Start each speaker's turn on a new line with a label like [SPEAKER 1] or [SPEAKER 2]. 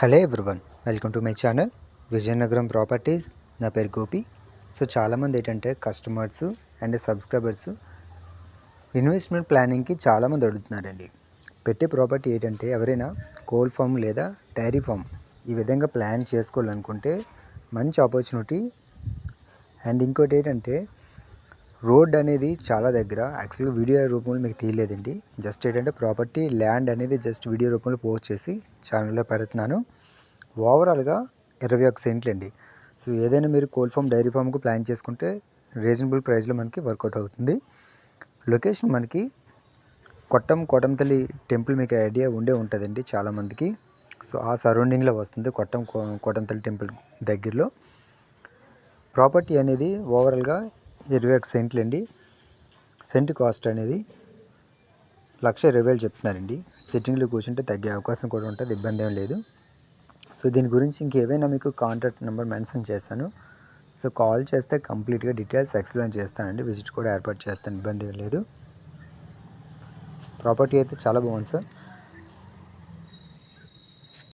[SPEAKER 1] Hello everyone welcome to my channel Vizianagaram properties నా పేరు Gopi. So చాలామంది ఏంటంటే కస్టమర్స్ అండ్ సబ్స్క్రైబర్స్ ఇన్వెస్ట్మెంట్ ప్లానింగ్కి చాలామంది అడుగుతున్నారండి. పెట్టే ప్రాపర్టీ ఏంటంటే ఎవరైనా కోల్డ్ ఫామ్ లేదా డైరీ ఫామ్ ఈ విధంగా ప్లాన్ చేసుకోవాలనుకుంటే మంచి ఆపర్చునిటీ అండ్ ఇంకోటి ఏంటంటే రోడ్ అనేది చాలా దగ్గర. యాక్చువల్గా వీడియో రూపంలో మీకు తీయలేదండి. జస్ట్ ఏంటంటే ప్రాపర్టీ ల్యాండ్ అనేది జస్ట్ వీడియో రూపంలో పోస్ట్ చేసి ఛానల్లో పెడుతున్నాను. ఓవరాల్గా ఇరవై ఒక సెంట్లు అండి. సో ఏదైనా మీరు కోల్డ్ ఫామ్ డైరీ ఫామ్కి ప్లాన్ చేసుకుంటే రీజనబుల్ ప్రైస్లో మనకి వర్కౌట్ అవుతుంది. లొకేషన్ మనకి కొట్టం కోటంతల్లి టెంపుల్ మీకు ఐడియా ఉండే ఉంటుందండి చాలామందికి. సో ఆ సరౌండింగ్లో వస్తుంది కొట్టం కో- కోటంతల్లి టెంపుల్ దగ్గరలో. ప్రాపర్టీ అనేది ఓవరాల్గా ఇరవై ఒక సెంట్లు అండి సెంట్ కాస్ట్ అనేది లక్ష ఇరవై వేలు చెప్తున్నారండి. సిట్టింగ్లో కూర్చుంటే తగ్గే అవకాశం కూడా ఉంటుంది ఇబ్బంది ఏం లేదు. సో దీని గురించి ఇంకేమైనా మీకు కాంటాక్ట్ నెంబర్ మెన్షన్ చేశాను. సో కాల్ చేస్తే కంప్లీట్గా డీటెయిల్స్ ఎక్స్ప్లెయిన్ చేస్తానండి. విజిట్ కూడా ఏర్పాటు చేస్తాను ఇబ్బంది ఏం లేదు. ప్రాపర్టీ అయితే చాలా బాగుంది సార్.